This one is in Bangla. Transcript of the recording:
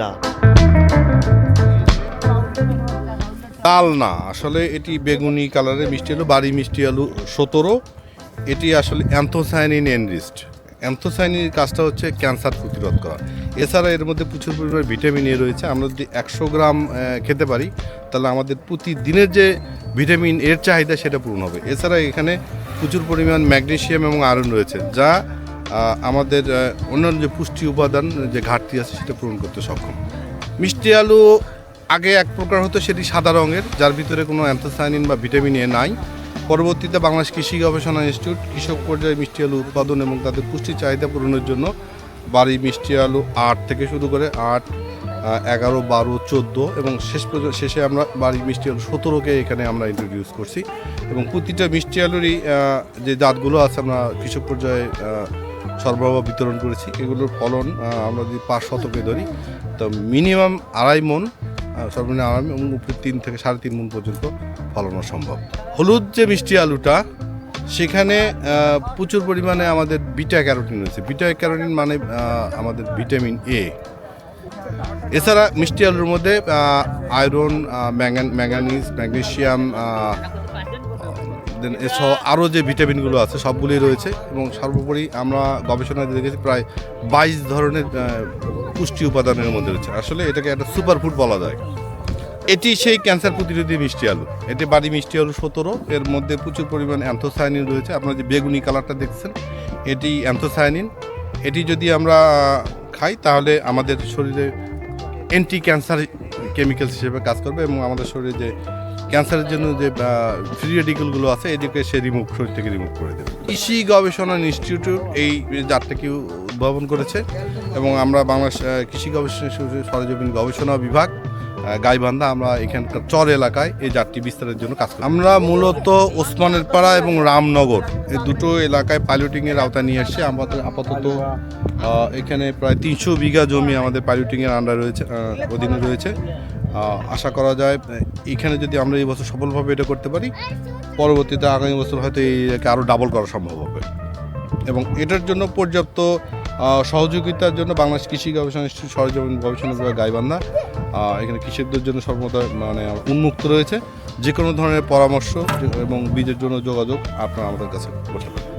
না লাল না, আসলে এটি বেগুনি কালারের মিষ্টি আলু, বাড়ি মিষ্টি আলু সতেরো। এটি আসলে অ্যান্থোসায়ানিন এনরিস্ট অ্যান্থোসায়ানিনের কাজটা হচ্ছে ক্যান্সার প্রতিরোধ করা। এছাড়া এর মধ্যে প্রচুর পরিমাণে ভিটামিন এ রয়েছে। আমরা যদি একশো গ্রাম খেতে পারি, তাহলে আমাদের প্রতিদিনের যে ভিটামিন এর চাহিদা সেটা পূরণ হবে। এছাড়া এখানে প্রচুর পরিমাণ ম্যাগনেশিয়াম এবং আয়রন রয়েছে, যা আমাদের অন্যান্য যে পুষ্টি উপাদান, যে ঘাটতি আছে, সেটা পূরণ করতে সক্ষম। মিষ্টি আলু আগে এক প্রকার হতো, সেটি সাদা রঙের, যার ভিতরে কোনো অ্যান্থোসায়ানিন বা ভিটামিন এ নাই। পরবর্তীতে বাংলাদেশ কৃষি গবেষণা ইনস্টিটিউট কৃষক পর্যায়ে মিষ্টি আলু উৎপাদন এবং তাদের পুষ্টি চাহিদা পূরণের জন্য বাড়ি মিষ্টি আলু আট থেকে শুরু করে আট এগারো, বারো, চোদ্দ এবং শেষ পর্যন্ত, শেষে আমরা বাড়ি মিষ্টি আলু সতেরোকে এখানে আমরা ইন্ট্রোডিউস করছি। এবং প্রতিটা মিষ্টি আলুরই যে জাতগুলো আছে, আমরা কৃষক পর্যায়ে সরবরাহ বিতরণ করেছি। এগুলোর ফলন আমরা যদি পাঁচ শতকে ধরি, তো মিনিমাম আড়াই মন সর্বনিম্ন আড়াই এবং উপরে তিন থেকে সাড়ে তিন মন পর্যন্ত ফলানো সম্ভব। হলুদ যে মিষ্টি আলুটা, সেখানে প্রচুর পরিমাণে আমাদের বিটা ক্যারোটিন রয়েছে। বিটা ক্যারোটিন মানে আমাদের ভিটামিন এ। এছাড়া মিষ্টি আলুর মধ্যে আয়রন ম্যাঙ্গান ম্যাঙ্গানিজ, ম্যাগনেশিয়াম দেন এসব আরও যে ভিটামিনগুলো আছে সবগুলোই রয়েছে এবং সর্বোপরি আমরা গবেষণায় দেখেছি প্রায় বাইশ ধরনের পুষ্টি উপাদানের মধ্যে রয়েছে। আসলে এটাকে একটা সুপার ফুড বলা যায়। এটি সেই ক্যান্সার প্রতিরোধী মিষ্টি আলু। এটি বাড়ি মিষ্টি আলু সতেরো, এর মধ্যে প্রচুর পরিমাণ অ্যান্থোসায়ানিন রয়েছে। আপনারা যে বেগুনি কালারটা দেখছেন, এটি অ্যান্থোসায়ানিন এটি যদি আমরা খাই, তাহলে আমাদের শরীরে অ্যান্টি ক্যান্সার কেমিক্যালস হিসেবে কাজ করবে এবং আমাদের শরীরে যে ক্যান্সারের জন্য যে ফ্রি রেডিকেলগুলো আছে এদিকে সে রিমুভ শরীর থেকে রিমুভ করে দেবে। কৃষি গবেষণা ইনস্টিটিউট এই জাতটাকে উদ্ভাবন করেছে এবং আমরা বাংলাদেশ কৃষি গবেষণা সরজমিন গবেষণা বিভাগ গাইবান্ধা আমরা এখানকার চর এলাকায় এই জাতটি বিস্তারের জন্য কাজ করি। আমরা মূলত ওসমানের পাড়া এবং রামনগর এই দুটো এলাকায় পাইলটিংয়ের আওতায় নিয়ে এসেছি। আমাদের আপাতত এখানে প্রায় তিনশো বিঘা জমি আমাদের পাইলটিংয়ের আন্ডার রয়েছে অধীনে রয়েছে। আশা করা যায় এখানে যদি আমরা এই বছর সফলভাবে এটা করতে পারি, পরবর্তীতে আগামী বছর হয়তো এইটাকে আরও ডাবল করা সম্ভব হবে। এবং এটার জন্য পর্যাপ্ত সহযোগিতার জন্য বাংলাদেশ কৃষি গবেষণা ইনস্টিটিউট সরজমিন গবেষণা বিভাগ গাইবান্ধা এখানে কৃষকদের জন্য সর্বদা মানে উন্মুক্ত রয়েছে। যে কোনো ধরনের পরামর্শ এবং বীজের জন্য যোগাযোগ আপনারা আমাদের কাছে করতে পারেন